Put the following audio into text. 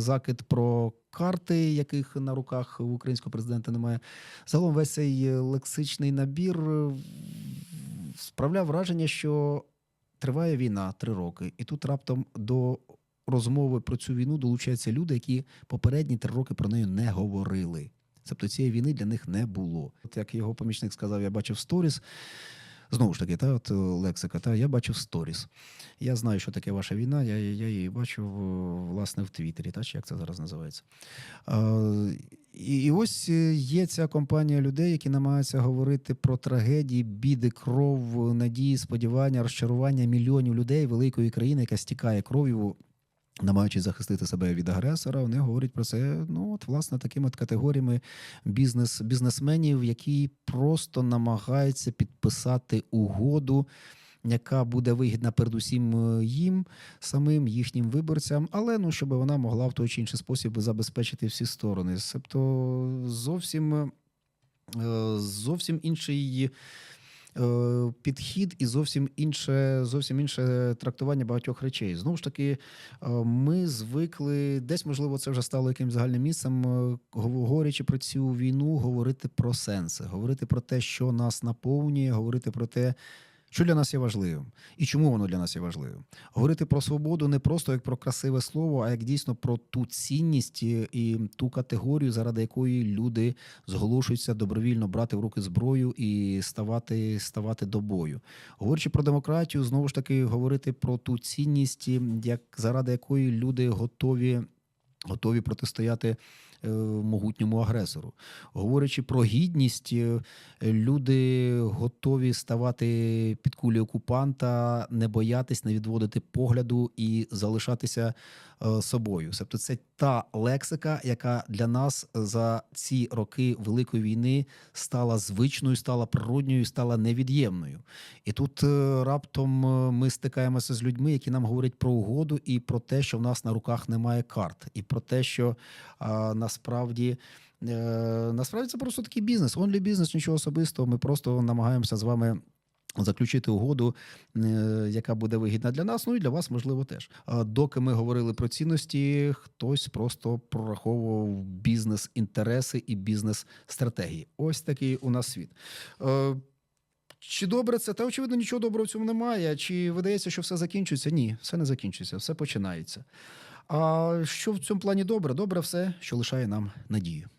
закид про карти, яких на руках у українського президента немає. Загалом весь цей лексичний набір е, справляв враження, що триває війна три роки, і тут раптом до розмови про цю війну долучаються люди, які попередні три роки про неї не говорили. Тобто цієї війни для них не було. От як його помічник сказав, я бачив сторіс. Знову ж таки, та от е, лексика, та я бачив сторіс. Я знаю, що таке ваша війна. Я, я її бачив е, власне в Твіттері, та чи як це зараз називається. А, і, і ось е, є ця компанія людей, які намагаються говорити про трагедії, біди, кров, надії, сподівання, розчарування мільйонів людей великої країни, яка стікає кров'ю. Намагаючись захистити себе від агресора, вони говорять про це. Ну от власне такими от категоріями бізнес бізнесменів, які просто намагаються підписати угоду, яка буде вигідна передусім е, їм, самим їхнім виборцям, але ну щоб вона могла в той чи інший спосіб забезпечити всі сторони. Тобто зовсім, е, зовсім інший. Е, Підхід і зовсім інше, зовсім інше трактування багатьох речей. Знову ж таки, е, ми звикли, десь можливо, це вже стало якимось загальним місцем, е, говорячи про цю війну, говорити про сенси, говорити про те, що нас наповнює, говорити про те, що для нас є важливим і чому воно для нас є важливим. Говорити про свободу не просто як про красиве слово, а як дійсно про ту цінність і, ту категорію, заради якої люди зголошуються добровільно брати в руки зброю і ставати, ставати до бою. Говорячи про демократію, знову ж таки говорити про ту цінність, як заради якої люди готові. Готові протистояти могутньому агресору. Говорячи про гідність, е, люди готові ставати під кулі окупанта, не боятись, не відводити погляду і залишатися е, собою. Тобто, це та лексика, яка для нас за ці роки великої війни стала звичною, стала природньою, стала невід'ємною. І тут е, раптом е, ми стикаємося з людьми, які нам говорять про угоду і про те, що в нас на руках немає карт, і про те, що а, насправді. е, Насправді це просто такий бізнес. Онлі бізнес, нічого особистого. Ми просто намагаємося з вами заключити угоду, е, яка буде вигідна для нас, ну і для вас, можливо, теж. Доки ми говорили про цінності, хтось просто прораховував бізнес-інтереси і бізнес-стратегії. Ось такий у нас світ. Чи добре це? Та очевидно, нічого доброго в цьому немає. Чи видається, що все закінчується? Ні, все не закінчується, все починається. А що в цьому плані добре? Добре все, що лишає нам надію.